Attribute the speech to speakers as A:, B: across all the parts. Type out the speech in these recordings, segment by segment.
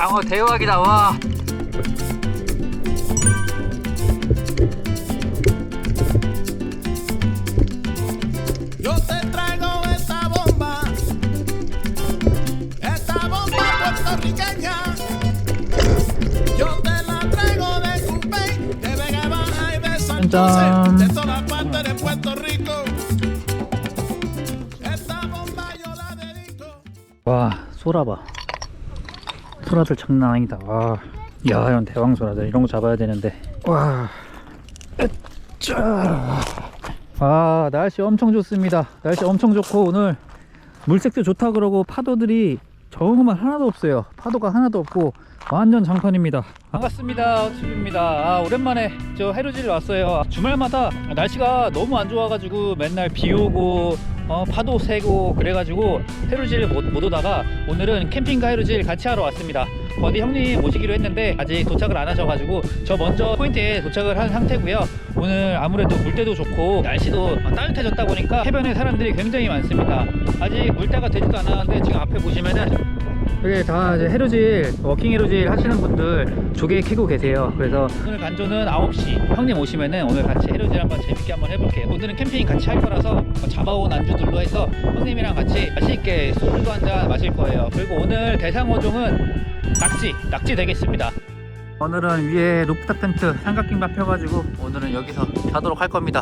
A: 장어 대박이다 와
B: Yo te traigo esta bomba, esta bomba puertorriqueña. Yo te la traigo de Cupey, de Vega Baja y de San
A: 짠.
B: José, de todas partes de Puerto Rico. Esta bomba yo la dedico.
A: 와 소라봐 소라들 장난 아니다. 와. 야 이런 대왕 소라들 이런 거 잡아야 되는데. 와 으짜. 아 날씨 엄청 좋습니다. 날씨 엄청 좋고 오늘 물색도 좋다 그러고 파도들이 정말 하나도 없어요. 파도가 하나도 없고 완전 장판입니다. 반갑습니다 어집입니다. 아, 오랜만에 저 해루질 왔어요. 주말마다 날씨가 너무 안 좋아가지고 맨날 비 오고 어, 파도 세고 그래가지고 해루질 못, 못 오다가 오늘은 캠핑과 해루질 같이 하러 왔습니다. 어디 형님 모시기로 했는데 아직 도착을 안 하셔가지고 저 먼저 포인트에 도착을 한 상태고요. 오늘 아무래도 물때도 좋고 날씨도 따뜻해졌다 보니까 해변에 사람들이 굉장히 많습니다. 아직 물때가 되지도 않았는데 지금 앞에 보시면은 여기 다 이제 해루질 워킹 해루질 하시는 분들 조개 캐고 계세요. 그래서 오늘 간조는 9시. 형님 오시면은 오늘 같이 해루질 한번 재밌게 한번 해볼게요. 오늘은 캠핑 같이 할 거라서 뭐 잡아온 안주들로 해서 형님이랑 같이 맛있게 소주도 한 잔 마실 거예요. 그리고 오늘 대상어종은 낙지 낙지 되겠습니다. 오늘은 위에 루프탑 텐트 삼각김밥 펴가지고 오늘은 여기서 자도록 할 겁니다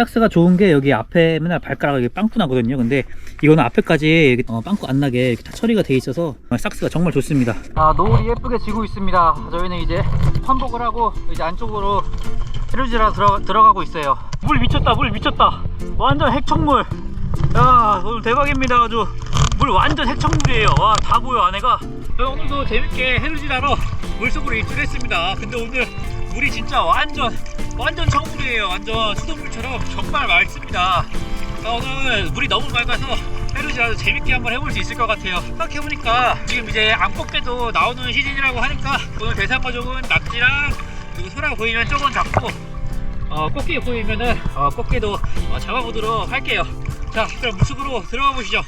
A: 삭스가 좋은 게 여기 앞에 맨날 발가락이 빵꾸 나거든요. 근데 이거는 앞에까지 어, 빵꾸 안 나게 이렇게 다 처리가 돼 있어서 삭스가 정말 좋습니다. 아 노을이 예쁘게 지고 있습니다. 저희는 이제 환복을 하고 이제 안쪽으로 해루지라 들어, 들어가고 있어요. 물 미쳤다, 물 미쳤다. 완전 핵청물. 야 오늘 대박입니다. 아주 물 완전 핵청물이에요. 와 다 보여 안에가. 오늘도 재밌게 해루지라러 물속으로 입주했습니다. 근데 오늘 물이 진짜 완전 완전 청물이에요. 완전 수돗물처럼 정말 맑습니다. 아, 오늘 물이 너무 맑아서 해루지라도 재밌게 한번 해볼 수 있을 것 같아요. 생각해보니까 지금 이제 암꽃게도 나오는 시즌이라고 하니까 오늘 대상어종은 낙지랑 그리고 소라 보이면 조금 잡고 어, 꽃게 보이면은 어, 꽃게도 어, 잡아보도록 할게요. 자, 그럼 물속으로 들어가 보시죠.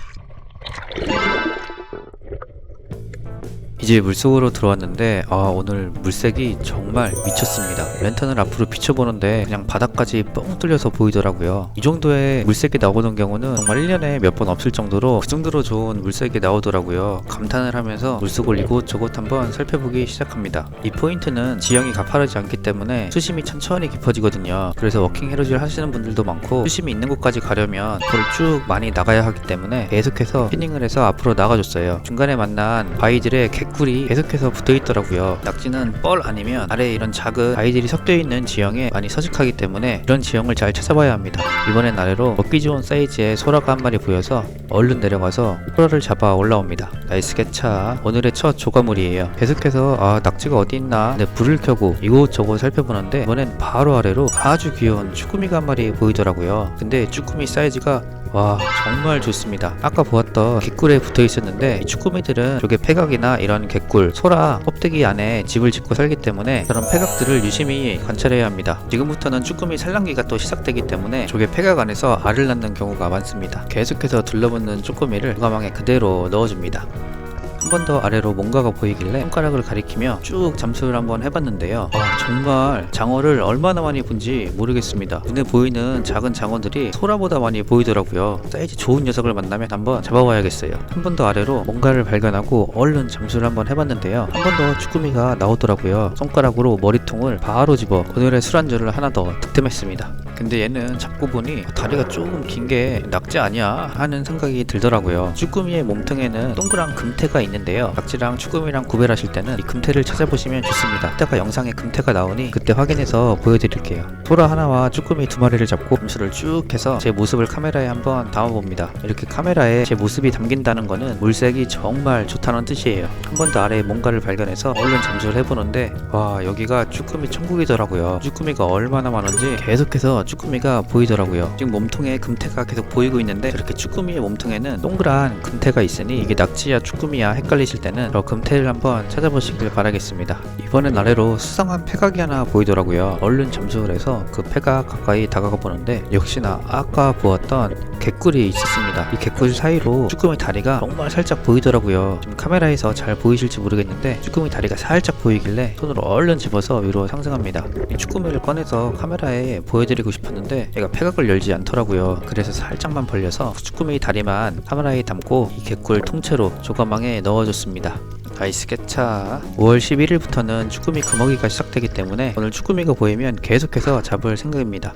C: 이제 물속으로 들어왔는데 아 오늘 물색이 정말 미쳤습니다. 랜턴을 앞으로 비춰보는데 그냥 바닥까지 뻥 뚫려서 보이더라고요. 이 정도의 물색이 나오는 경우는 정말 1년에 몇 번 없을 정도로 그 정도로 좋은 물색이 나오더라고요. 감탄을 하면서 물속을 이곳저곳 한번 살펴보기 시작합니다. 이 포인트는 지형이 가파르지 않기 때문에 수심이 천천히 깊어지거든요. 그래서 워킹 헤로질 하시는 분들도 많고 수심이 있는 곳까지 가려면 앞으로 쭉 많이 나가야 하기 때문에 계속해서 피닝을 해서 앞으로 나가줬어요. 중간에 만난 바위들의 갯 굴이 계속해서 붙어 있더라고요. 낙지는 뻘 아니면 아래에 이런 작은 바위들이 섞여 있는 지형에 많이 서식하기 때문에 이런 지형을 잘 찾아봐야 합니다. 이번엔 아래로 먹기 좋은 사이즈의 소라가 한 마리 보여서 얼른 내려가서 소라를 잡아 올라옵니다. 나이스 개차. 오늘의 첫 조가물이에요. 계속해서 아 낙지가 어디 있나 네, 불을 켜고 이곳저곳 살펴보는데 이번엔 바로 아래로 아주 귀여운 쭈꾸미가 한 마리 보이더라고요. 근데 쭈꾸미 사이즈가 와 정말 좋습니다. 아까 보았던 갯굴에 붙어 있었는데 이 쭈꾸미들은 조개 폐각이나 이런 갯굴 소라 껍데기 안에 집을 짓고 살기 때문에 그런 폐각들을 유심히 관찰해야 합니다. 지금부터는 쭈꾸미 산란기가 또 시작되기 때문에 조개 폐각 안에서 알을 낳는 경우가 많습니다. 계속해서 둘러붙는 쭈꾸미를 가망에 그대로 넣어줍니다. 한 번 더 아래로 뭔가가 보이길래 손가락을 가리키며 쭉 잠수를 한번 해봤는데요. 와, 정말 장어를 얼마나 많이 본지 모르겠습니다. 눈에 보이는 작은 장어들이 소라보다 많이 보이더라고요. 사이즈 좋은 녀석을 만나면 한번 잡아봐야겠어요. 한 번 더 아래로 뭔가를 발견하고 얼른 잠수를 한번 해봤는데요. 한 번 더 쭈꾸미가 나오더라고요. 손가락으로 머리통을 바로 집어 오늘의 술안주를 하나 더 득템했습니다. 근데 얘는 잡고 보니 다리가 조금 긴 게 낙지 아니야 하는 생각이 들더라고요. 쭈꾸미의 몸통에는 동그란 금태가 있는데요. 낙지랑 쭈꾸미랑 구별하실 때는 이 금태를 찾아보시면 좋습니다. 이따가 영상에 금태가 나오니 그때 확인해서 보여드릴게요. 소라 하나와 쭈꾸미 두 마리를 잡고 점수를 쭉 해서 제 모습을 카메라에 한번 담아봅니다. 이렇게 카메라에 제 모습이 담긴다는 거는 물색이 정말 좋다는 뜻이에요. 한 번 더 아래에 뭔가를 발견해서 얼른 잠수를 해보는데 와 여기가 쭈꾸미 천국이더라고요. 쭈꾸미가 얼마나 많은지 계속해서 쭈꾸미가 보이더라고요. 지금 몸통에 금태가 계속 보이고 있는데 저렇게 쭈꾸미의 몸통에는 동그란 금태가 있으니 이게 낙지야 쭈꾸미야 헷갈리실 때는 저 금태를 한번 찾아보시길 바라겠습니다. 이번엔 아래로 수상한 폐각이 하나 보이더라고요. 얼른 잠수를 해서 그 폐각 가까이 다가가 보는데 역시나 아까 보았던 개꿀이 있었습니다. 이 개꿀 사이로 쭈꾸미 다리가 정말 살짝 보이더라고요. 지금 카메라에서 잘 보이실지 모르겠는데 쭈꾸미 다리가 살짝 보이길래 손으로 얼른 집어서 위로 상승합니다. 이 쭈꾸미를 꺼내서 카메라에 보여드리고 싶 었는데 얘가 폐각을 열지 않더라고요. 그래서 살짝만 벌려서 쭈꾸미 다리만 카메라에 담고 이 개꿀 통째로 조가망에 넣어줬습니다. 나이스 개차 5월 11일부터는 쭈꾸미 금어기가 시작되기 때문에 오늘 쭈꾸미가 보이면 계속해서 잡을 생각입니다.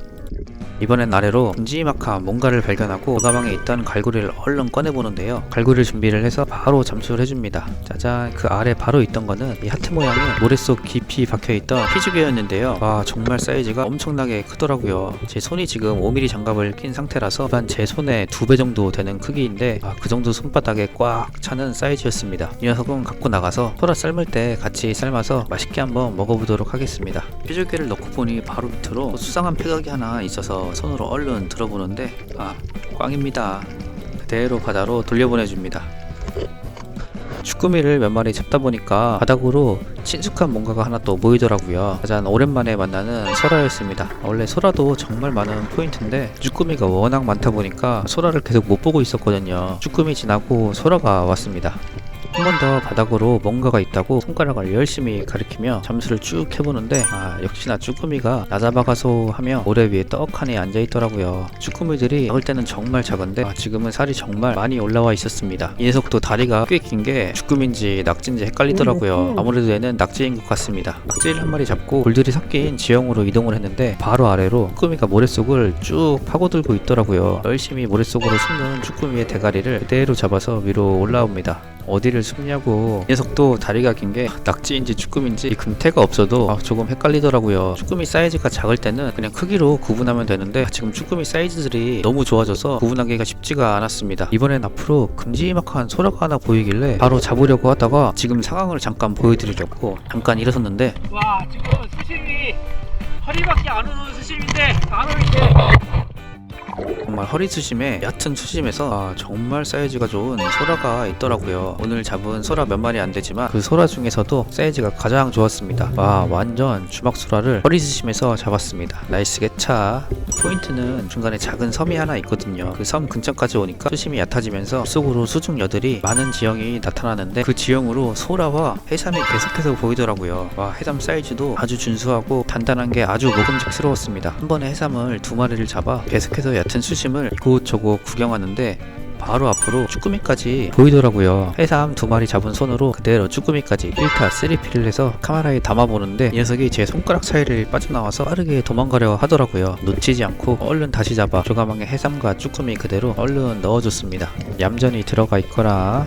C: 이번엔 아래로 큼지막한 뭔가를 발견하고 가방에 있던 갈고리를 얼른 꺼내보는데요. 갈고리를 준비를 해서 바로 잠수를 해줍니다. 짜잔 그 아래 바로 있던 거는 이 하트 모양의 모래 속 깊이 박혀있던 피죽개였는데요. 와 정말 사이즈가 엄청나게 크더라고요. 제 손이 지금 5mm 장갑을 낀 상태라서 일반 제 손의 두 배 정도 되는 크기인데 아, 그 정도 손바닥에 꽉 차는 사이즈였습니다. 이 녀석은 갖고 나가서 소라 삶을 때 같이 삶아서 맛있게 한번 먹어보도록 하겠습니다. 피죽개를 넣고 보니 바로 밑으로 수상한 폐각이 하나 있어서 손으로 얼른 들어보는데 아 꽝입니다. 그대로 바다로 돌려보내줍니다. 쭈꾸미를 몇 마리 잡다 보니까 바닥으로 친숙한 뭔가가 하나 또 보이더라고요. 가장 오랜만에 만나는 소라였습니다. 원래 소라도 정말 많은 포인트인데 쭈꾸미가 워낙 많다 보니까 소라를 계속 못 보고 있었거든요. 쭈꾸미 지나고 소라가 왔습니다. 한 번 더 바닥으로 뭔가가 있다고 손가락을 열심히 가리키며 잠수를 쭉 해보는데 아 역시나 쭈꾸미가 나잡아가소 하며 모래 위에 떡하니 앉아있더라고요. 쭈꾸미들이 먹을 때는 정말 작은데 아, 지금은 살이 정말 많이 올라와 있었습니다. 이 녀석도 다리가 꽤 긴 게 쭈꾸미인지 낙지인지 헷갈리더라고요. 아무래도 얘는 낙지인 것 같습니다. 낙지를 한 마리 잡고 골들이 섞인 지형으로 이동을 했는데 바로 아래로 쭈꾸미가 모래속을 쭉 파고들고 있더라고요. 열심히 모래속으로 숨는 쭈꾸미의 대가리를 그대로 잡아서 위로 올라옵니다 어디를 숨냐고. 이 녀석도 다리가 긴 게 낙지인지 쭈꾸미인지 이 금태가 없어도 아, 조금 헷갈리더라고요. 쭈꾸미 사이즈가 작을 때는 그냥 크기로 구분하면 되는데 지금 쭈꾸미 사이즈들이 너무 좋아져서 구분하기가 쉽지가 않았습니다. 이번엔 앞으로 큼지막한 소라가 하나 보이길래 바로 잡으려고 하다가 지금 상황을 잠깐 보여드리려고 잠깐 일어섰는데
A: 와 지금 수심이 허리밖에 안 오는 수심인데 안 오는데
C: 정말 허리 수심에 얕은 수심에서 아, 정말 사이즈가 좋은 소라가 있더라고요. 오늘 잡은 소라 몇 마리 안 되지만 그 소라 중에서도 사이즈가 가장 좋았습니다. 와 완전 주먹 소라를 허리 수심에서 잡았습니다. 나이스 개차. 포인트는 중간에 작은 섬이 하나 있거든요. 그 섬 근처까지 오니까 수심이 얕아지면서 속으로 수중녀들이 많은 지형이 나타나는데 그 지형으로 소라와 해삼이 계속해서 보이더라고요. 와 해삼 사이즈도 아주 준수하고 단단한 게 아주 먹음직스러웠습니다. 한 번에 해삼을 두 마리를 잡아 계속해서 얕은 수심 을 이곳저곳 구경하는데 바로 앞으로 쭈꾸미까지 보이더라고요. 해삼 두 마리 잡은 손으로 그대로 쭈꾸미까지 1타 3피를 해서 카메라에 담아보는데 이 녀석이 제 손가락 사이를 빠져나와서 빠르게 도망가려 하더라고요. 놓치지 않고 얼른 다시 잡아 조가망에 해삼과 쭈꾸미 그대로 얼른 넣어줬습니다. 얌전히 들어가 있거라.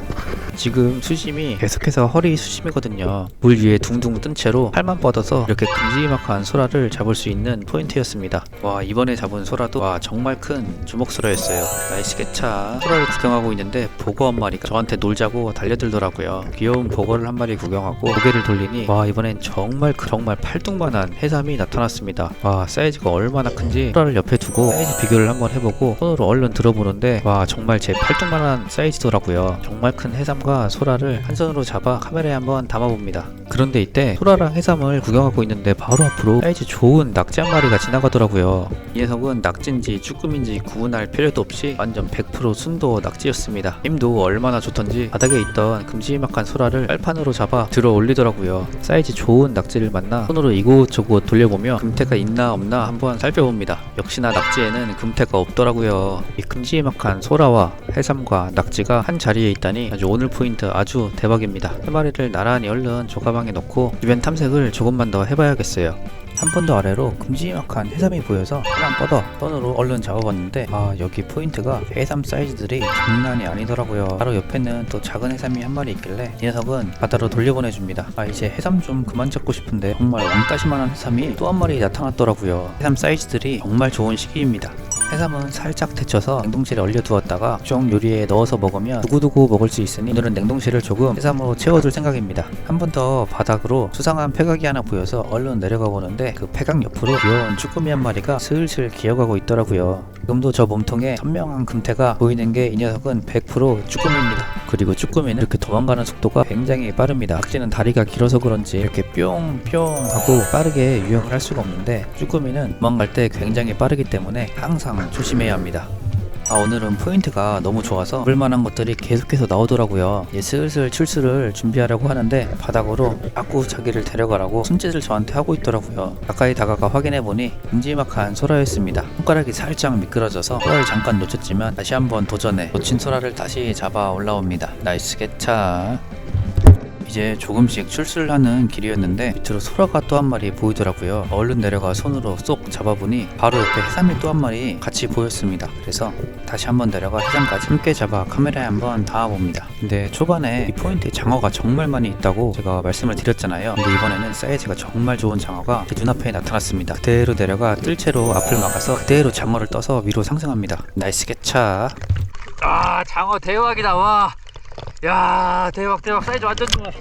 C: 지금 수심이 계속해서 허리 수심이거든요. 물 위에 둥둥 뜬 채로 팔만 뻗어서 이렇게 큼지막한 소라를 잡을 수 있는 포인트였습니다. 와 이번에 잡은 소라도 와 정말 큰 주먹 소라였어요. 나이스 개차. 소라 를 구경하고 있는데 보거 한 마리가 저한테 놀자고 달려들더라고요. 귀여운 보거를 한 마리 구경하고 고개를 돌리니 와 이번엔 정말 크- 정말 팔뚝만한 해삼이 나타났습니다. 와 사이즈가 얼마나 큰지 소라를 옆에 두고 사이즈 비교를 한번 해보고 손으로 얼른 들어보는데 와 정말 제 팔뚝만한 사이즈더라고요. 정말 큰 해삼과 소라를 한 손으로 잡아 카메라에 한번 담아봅니다. 그런데 이때 소라랑 해삼을 구경하고 있는데 바로 앞으로 사이즈 좋은 낙지 한 마리가 지나가더라고요. 이 녀석은 낙지인지 쭈꾸미인지 구분할 필요도 없이 완전 100% 순도 낙지였습니다. 힘도 얼마나 좋던지 바닥에 있던 금지막한 소라를 빨판으로 잡아 들어 올리더라고요. 사이즈 좋은 낙지를 만나 손으로 이곳저곳 돌려보며 금태가 있나 없나 한번 살펴봅니다. 역시나 낙지에는 금태가 없더라고요. 이 금지막한 소라와 해삼과 낙지가 한 자리에 있다니 아주 오늘 포인트 아주 대박입니다. 세 마리를 나란히 얼른 조가방에 넣고 주변 탐색을 조금만 더 해봐야겠어요. 한 번 더 아래로 큼지막한 해삼이 보여서 그냥 뻗어 손으로 얼른 잡아봤는데 아 여기 포인트가 해삼 사이즈들이 장난이 아니더라고요. 바로 옆에는 또 작은 해삼이 한 마리 있길래 이 녀석은 바다로 돌려보내줍니다. 아 이제 해삼 좀 그만 잡고 싶은데 정말 왕따시만한 해삼이 또 한 마리 나타났더라고요. 해삼 사이즈들이 정말 좋은 시기입니다 해삼은 살짝 데쳐서 냉동실에 얼려두었다가 종 요리에 넣어서 먹으면 두고두고 먹을 수 있으니 오늘은 냉동실을 조금 해삼으로 채워둘 생각입니다. 한 번 더 바닥으로 수상한 폐각이 하나 보여서 얼른 내려가 보는데 그 폐각 옆으로 귀여운 쭈꾸미 한 마리가 슬슬 기어가고 있더라고요. 지금도 저 몸통에 선명한 금태가 보이는 게 이 녀석은 100% 쭈꾸미입니다. 그리고 쭈꾸미는 이렇게 도망가는 속도가 굉장히 빠릅니다. 악지는 다리가 길어서 그런지 이렇게 뿅뿅 하고 빠르게 유영을 할 수가 없는데 쭈꾸미는 도망갈 때 굉장히 빠르기 때문에 항상 조심해야 합니다. 아 오늘은 포인트가 너무 좋아서 볼만한 것들이 계속해서 나오더라고요. 이제 슬슬 출수를 준비하려고 하는데 바닥으로 자꾸 자기를 데려가라고 손짓을 저한테 하고 있더라고요. 가까이 다가가 확인해보니 큼지막한 소라였습니다. 손가락이 살짝 미끄러져서 소라를 잠깐 놓쳤지만 다시 한번 도전해 놓친 소라를 다시 잡아 올라옵니다. 나이스 개차 이제 조금씩 출수를 하는 길이었는데 밑으로 소라가 또 한 마리 보이더라고요. 얼른 내려가 손으로 쏙 잡아보니 바로 옆에 해삼이 또 한 마리 같이 보였습니다. 그래서 다시 한번 내려가 해삼까지 함께 잡아 카메라에 한번 담아봅니다. 근데 초반에 이 포인트에 장어가 정말 많이 있다고 제가 말씀을 드렸잖아요. 근데 이번에는 사이즈가 정말 좋은 장어가 제 눈앞에 나타났습니다. 그대로 내려가 뜰채로 앞을 막아서 그대로 장어를 떠서 위로 상승합니다. 나이스 개차.
A: 아 장어 대박이다 와. 야 대박 대박 사이즈 완전 좋아.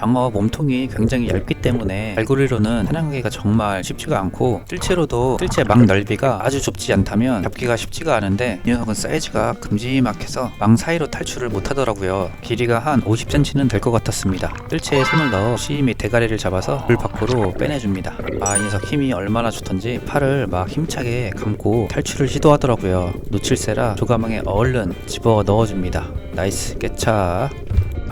C: 장어 몸통이 굉장히 얇기 때문에 발고리로는 사냥하기가 정말 쉽지가 않고 뜰채로도 뜰채 망 넓이가 아주 좁지 않다면 잡기가 쉽지가 않은데 이 녀석은 사이즈가 금지막해서 망 사이로 탈출을 못하더라고요. 길이가 한 50cm는 될 것 같았습니다. 뜰채에 손을 넣어 시임이 대가리를 잡아서 물 밖으로 빼내줍니다. 아 이 녀석 힘이 얼마나 좋던지 팔을 막 힘차게 감고 탈출을 시도하더라고요. 놓칠세라 조가망에 얼른 집어 넣어줍니다. 나이스 깨차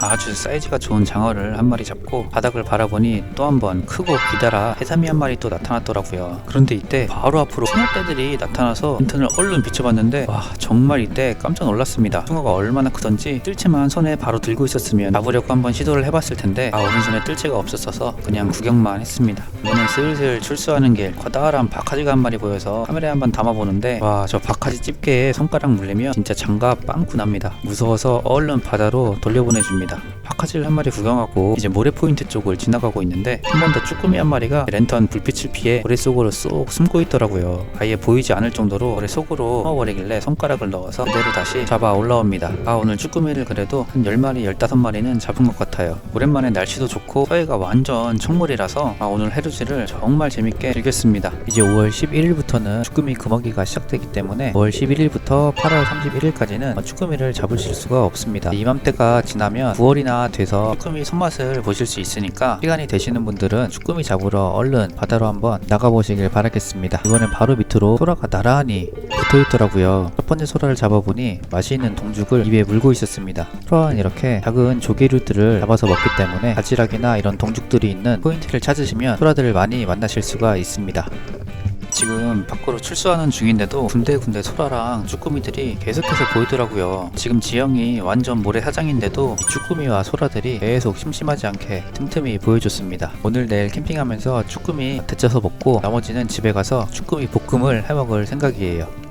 C: 아주 사이즈가 좋은 장어를 한 마리 잡고 바닥을 바라보니 또 한 번 크고 기다라 해삼이 한 마리 또 나타났더라고요. 그런데 이때 바로 앞으로 숭어떼들이 나타나서 랜턴을 얼른 비춰봤는데 와 정말 이때 깜짝 놀랐습니다. 숭어가 얼마나 크던지 뜰채만 손에 바로 들고 있었으면 잡으려고 한번 시도를 해봤을 텐데 아 오른손에 뜰채가 없었어서 그냥 구경만 했습니다. 이번엔 슬슬 출수하는 길 커다란 박하지가 한 마리 보여서 카메라에 한번 담아보는데 와저 박하지 집게에 손가락 물리면 진짜 장갑 빵꾸 납니다. 무서워서 얼른 바다로 돌려보내줍니다. 감사합니다. 파카질 한 마리 구경하고 이제 모래 포인트 쪽을 지나가고 있는데 한 번 더 쭈꾸미 한 마리가 랜턴 불빛을 피해 모래 속으로 쏙 숨고 있더라고요. 아예 보이지 않을 정도로 모래 속으로 숨어버리길래 손가락을 넣어서 그대로 다시 잡아 올라옵니다. 아 오늘 쭈꾸미를 그래도 한 10마리, 15마리는 잡은 것 같아요. 오랜만에 날씨도 좋고 서해가 완전 청물이라서 아 오늘 해루질을 정말 재밌게 즐겼습니다. 이제 5월 11일부터는 쭈꾸미 금어기가 시작되기 때문에 5월 11일부터 8월 31일까지는 쭈꾸미를 잡으실 수가 없습니다. 이맘때가 지나면 9월이나 돼서 쭈꾸미 손맛을 보실 수 있으니까 시간이 되시는 분들은 쭈꾸미 잡으러 얼른 바다로 한번 나가보시길 바라겠습니다. 이번엔 바로 밑으로 소라가 나란히 붙어 있더라고요. 첫 번째 소라를 잡아보니 맛있는 동죽을 입에 물고 있었습니다. 소라는 이렇게 작은 조개류들을 잡아서 먹기 때문에 바지락이나 이런 동죽들이 있는 포인트를 찾으시면 소라들을 많이 만나실 수가 있습니다. 지금 밖으로 출소하는 중인데도 군데군데 소라랑 쭈꾸미들이 계속해서 보이더라고요. 지금 지형이 완전 모래사장인데도 이 쭈꾸미와 소라들이 계속 심심하지 않게 틈틈이 보여줬습니다. 오늘 내일 캠핑하면서 쭈꾸미 데쳐서 먹고 나머지는 집에 가서 쭈꾸미 볶음을 해먹을 생각이에요.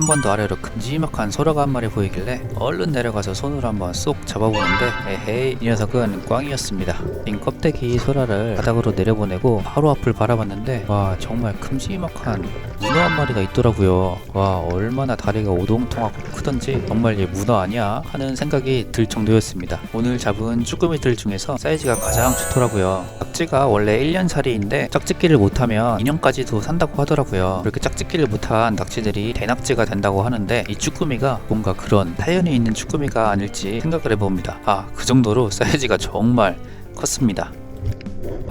C: 한 번 더 아래로 큼지막한 소라가 한 마리 보이길래 얼른 내려가서 손으로 한번 쏙 잡아보는데 에헤이 이 녀석은 꽝이었습니다. 긴 껍데기 소라를 바닥으로 내려보내고 바로 앞을 바라봤는데 와 정말 큼지막한 문어 한 마리가 있더라고요. 와 얼마나 다리가 오동통하고 크던지 정말 얘 문어 아니야? 하는 생각이 들 정도였습니다. 오늘 잡은 쭈꾸미들 중에서 사이즈가 가장 좋더라고요. 짝지가 원래 1년살이인데 짝짓기를 못하면 2년까지도 산다고 하더라고요. 그렇게 짝짓기를 못한 낙지들이 대낙지가 된다고 하는데 이 쭈꾸미가 뭔가 그런 타연이 있는 쭈꾸미가 아닐지 생각을 해봅니다. 아 그 정도로 사이즈가 정말 컸습니다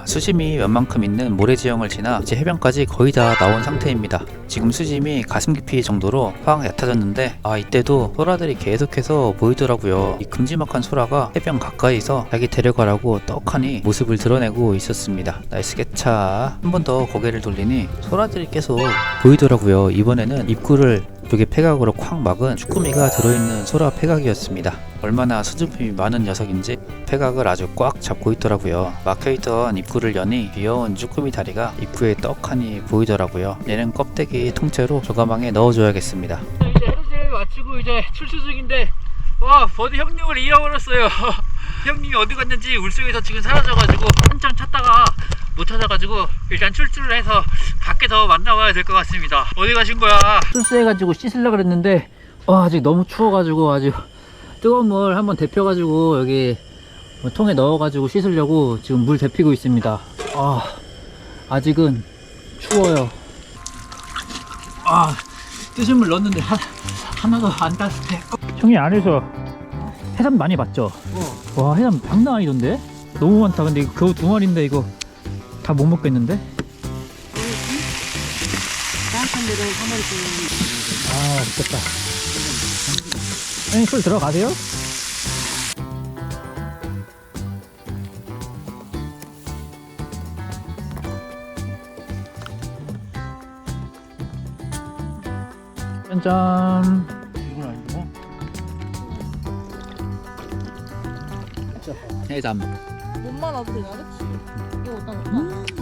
C: 수심이 웬만큼 있는 모래 지형을 지나 이제 해변까지 거의 다 나온 상태입니다. 지금 수심이 가슴 깊이 정도로 확 얕아졌는데 아 이때도 소라들이 계속해서 보이더라고요. 이 큼지막한 소라가 해변 가까이서 자기 데려가라고 떡하니 모습을 드러내고 있었습니다. 나이스 개차 한 번 더 고개를 돌리니 소라들이 계속 보이더라고요. 이번에는 입구를 쪽에 폐각으로 콱 막은 쭈꾸미가 들어있는 소라 폐각이었습니다. 얼마나 수줍음이 많은 녀석인지 폐각을 아주 꽉 잡고 있더라고요. 막혀있던 입구를 여니 귀여운 쭈꾸미 다리가 입구에 떡하니 보이더라고요. 얘는 껍데기 통째로 조가망에 넣어줘야겠습니다.
A: 이제 해루질 마치고 이제 출수 중인데 와 버디 형님을 잃어버렸어요. 형님이 어디 갔는지 물속에서 지금 사라져가지고 한참 찾다가 못 찾아가지고 일단 출출을 해서 밖에 더 만나봐야 될 것 같습니다. 어디 가신 거야? 출세해가지고 씻으려고 그랬는데 와, 아직 너무 추워가지고 아주 뜨거운 물 한번 데펴가지고 여기 뭐 통에 넣어가지고 씻으려고 지금 물 데피고 있습니다. 아, 아직은 추워요. 아, 뜨신 물 넣었는데 하, 하나도 안 따뜻해. 형이 안에서 해삼 많이 봤죠? 와, 해삼 장난 아니던데? 너무 많다. 근데 겨우 두 마리인데 이거 다 못 먹겠는데?
D: 마리 좀
A: 아, 좋겠다. 형님 술 들어가세요? 짠짠.
D: 이건 아니고
A: 해삼.
E: 와도 되냐, 그치? 이거 어디다 놓나?